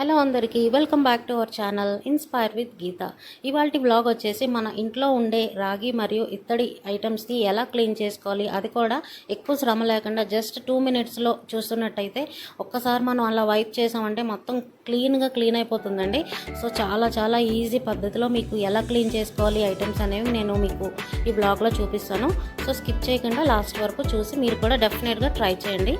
Hello అందరికీ welcome back to our channel inspire with Geetha. ఇవాళ blog వచ్చేసి మన ఇంట్లో ఉండే రాగి మరియు ఇత్తడి ఐటమ్స్ని ఎలా క్లీన్ చేసుకోవాలి అది కూడా ఎక్కువ శ్రమ లేకుండా జస్ట్ టూ మినిట్స్లో చూస్తున్నట్టయితే ఒక్కసారి మనం అలా వైప్ చేసామంటే మొత్తం క్లీన్గా క్లీన్ అయిపోతుందండి. సో చాలా చాలా ఈజీ పద్ధతిలో మీకు ఎలా క్లీన్ చేసుకోవాలి ఐటమ్స్ అనేవి నేను మీకు ఈ బ్లాగ్లో చూపిస్తాను. సో స్కిప్ చేయకుండా లాస్ట్ వరకు చూసి మీరు కూడా డెఫినెట్గా ట్రై చేయండి.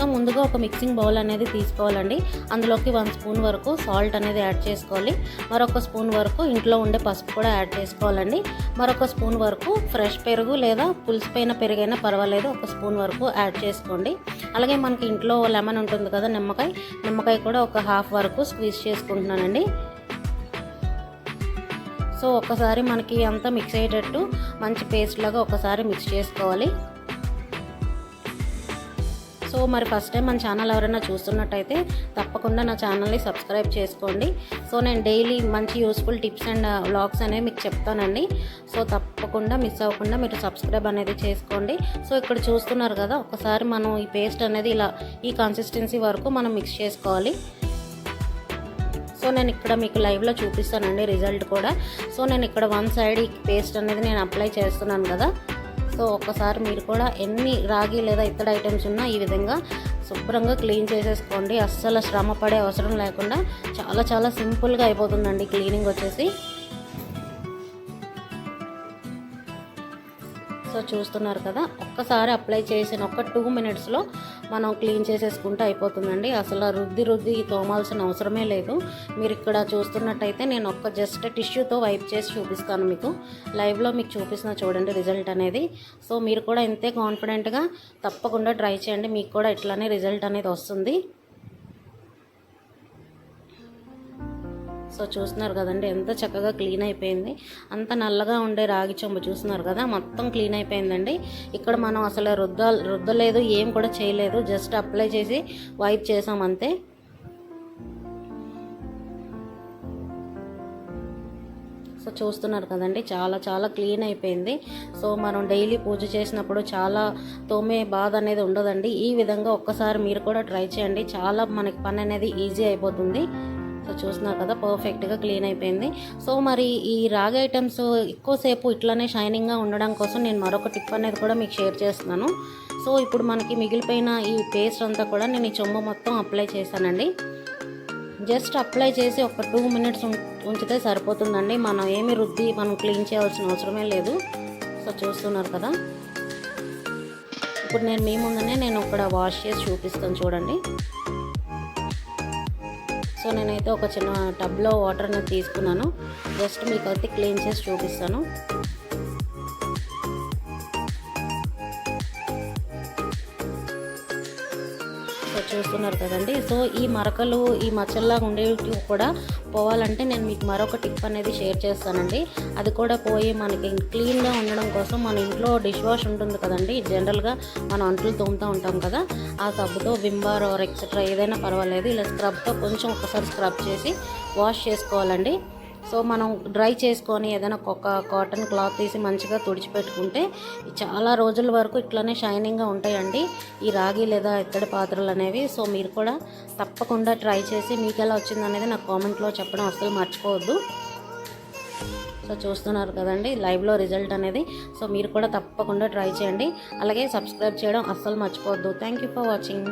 సో ముందుగా ఒక మిక్సింగ్ బౌల్ అనేది తీసుకోవాలండి. అందులోకి వన్ స్పూన్ వరకు సాల్ట్ అనేది యాడ్ చేసుకోవాలి. మరొక స్పూన్ వరకు ఇంట్లో ఉండే పసుపు కూడా యాడ్ చేసుకోవాలండి. మరొక స్పూన్ వరకు ఫ్రెష్ పెరుగు లేదా పులిసిపోయిన పెరుగైనా పర్వాలేదు. ఒక స్పూన్ వరకు యాడ్ చేసుకోండి. అలాగే మనకి ఇంట్లో లెమన్ ఉంటుంది కదా నిమ్మకాయ. నిమ్మకాయ కూడా ఒక హాఫ్ వరకు స్క్వీజ్ చేసుకుంటున్నానండి. సో ఒకసారి మనకి అంతా మిక్స్ అయ్యేటట్టు మంచి పేస్ట్ లాగా ఒకసారి మిక్స్ చేసుకోవాలి. సో మరి ఫస్ట్ టైం మన ఛానల్ ఎవరైనా చూస్తున్నట్టయితే తప్పకుండా నా ఛానల్ని సబ్స్క్రైబ్ చేసుకోండి. సో నేను డైలీ మంచి యూస్ఫుల్ టిప్స్ అండ్ వ్లాగ్స్ అనేవి మీకు చెప్తానండి. సో తప్పకుండా మిస్ అవ్వకుండా మీరు సబ్స్క్రైబ్ అనేది చేసుకోండి. సో ఇక్కడ చూస్తున్నారు కదా ఒకసారి మనం ఈ పేస్ట్ అనేది ఇలా ఈ కన్సిస్టెన్సీ వరకు మనం మిక్స్ చేసుకోవాలి. సో నేను ఇక్కడ మీకు లైవ్లో చూపిస్తానండి రిజల్ట్ కూడా. సో నేను ఇక్కడ వన్ సైడ్ ఈ పేస్ట్ అనేది నేను అప్లై చేస్తున్నాను కదా. సో ఒక్కసారి మీరు కూడా ఎన్ని రాగి లేదా ఇతర ఐటమ్స్ ఉన్నా ఈ విధంగా శుభ్రంగా క్లీన్ చేసేసుకోండి. అస్సలు శ్రమ పడే అవసరం లేకుండా చాలా చాలా సింపుల్గా అయిపోతుందండి క్లీనింగ్ వచ్చేసి. సో చూస్తున్నారు కదా ఒక్కసారి అప్లై చేసిన ఒక టూ మినిట్స్లో మనం క్లీన్ చేసేసుకుంటే అయిపోతుందండి. అసలు రుద్ది రుద్ది తోమాల్సిన అవసరమే లేదు. మీరు ఇక్కడ చూస్తున్నట్టయితే నేను ఒక్క జస్ట్ టిష్యూతో వైప్ చేసి చూపిస్తాను మీకు. లైవ్లో మీకు చూపిస్తున్న చూడండి రిజల్ట్ అనేది. సో మీరు కూడా ఇంతే కాన్ఫిడెంట్గా తప్పకుండా ట్రై చేయండి. మీకు కూడా ఇట్లానే రిజల్ట్ అనేది వస్తుంది. సో చూస్తున్నారు కదండి ఎంత చక్కగా క్లీన్ అయిపోయింది. అంత నల్లగా ఉండే రాగి చెంబు చూస్తున్నారు కదా మొత్తం క్లీన్ అయిపోయిందండి. ఇక్కడ మనం అసలు రుద్ద రుద్దలేదు ఏం కూడా చేయలేదు జస్ట్ అప్లై చేసి వైప్ చేసాం అంతే. సో చూస్తున్నారు కదండి చాలా చాలా క్లీన్ అయిపోయింది. సో మనం డైలీ పూజ చేసినప్పుడు చాలా తోమే బాధ అనేది ఉండదండి. ఈ విధంగా ఒక్కసారి మీరు కూడా ట్రై చేయండి. చాలా మనకి పని అనేది ఈజీ అయిపోతుంది. సో చూస్తున్నారు కదా పర్ఫెక్ట్గా క్లీన్ అయిపోయింది. సో మరి ఈ రాగి ఐటమ్స్ ఎక్కువసేపు ఇట్లానే షైనింగ్గా ఉండడం కోసం నేను మరొక టిప్ అనేది కూడా మీకు షేర్ చేస్తున్నాను. సో ఇప్పుడు మనకి మిగిలిపోయిన ఈ పేస్ట్ అంతా కూడా నేను ఈ చొమ్ము మొత్తం అప్లై చేశానండి. జస్ట్ అప్లై చేసి ఒక టూ మినిట్స్ ఉంచితే సరిపోతుందండి. మనం ఏమి రుద్ది మనం క్లీన్ చేయాల్సిన అవసరమే లేదు. సో చూస్తున్నారు కదా. ఇప్పుడు నేను మీ ముందునే నేను ఇక్కడ వాష్ చేసి చూపిస్తాను చూడండి. సో నేనైతే ఒక చిన్న టబ్లో వాటర్ అనేది తీసుకున్నాను. జస్ట్ మీకు అయితే క్లీన్ చేసి చూపిస్తాను. చూస్తున్నారు కదండి. సో ఈ మరకలు ఈ మచ్చల్లాగా ఉండేవి కూడా పోవాలంటే నేను మీకు మరొక టిప్ అనేది షేర్ చేస్తానండి. అది కూడా పోయి మనకి క్లీన్గా ఉండడం కోసం మన ఇంట్లో డిష్ వాష్ ఉంటుంది కదండి. జనరల్గా మనం అంట్లు తోముతూ ఉంటాం కదా. ఆ సబ్బుతో విమ్బార్ ఆర్ ఎక్సెట్రా ఏదైనా పర్వాలేదు. ఇలా స్క్రబ్తో కొంచెం ఒకసారి స్క్రబ్ చేసి వాష్ చేసుకోవాలండి. సో మనం డ్రై చేసుకొని ఏదైనా ఒక కాటన్ క్లాత్ తీసి మంచిగా తుడిచిపెట్టుకుంటే చాలా రోజుల వరకు ఇట్లానే షైనింగ్గా ఉంటాయండి. ఈ రాగి లేదా ఇత్తడి పాత్రలు అనేవి. సో మీరు కూడా తప్పకుండా ట్రై చేసి మీకు ఎలా వచ్చింది అనేది నాకు కామెంట్లో చెప్పడం అస్సలు మర్చిపోవద్దు. సో చూస్తున్నారు కదండి లైవ్లో రిజల్ట్ అనేది. సో మీరు కూడా తప్పకుండా ట్రై చేయండి. అలాగే సబ్స్క్రైబ్ చేయడం అస్సలు మర్చిపోవద్దు. Thank you for watching.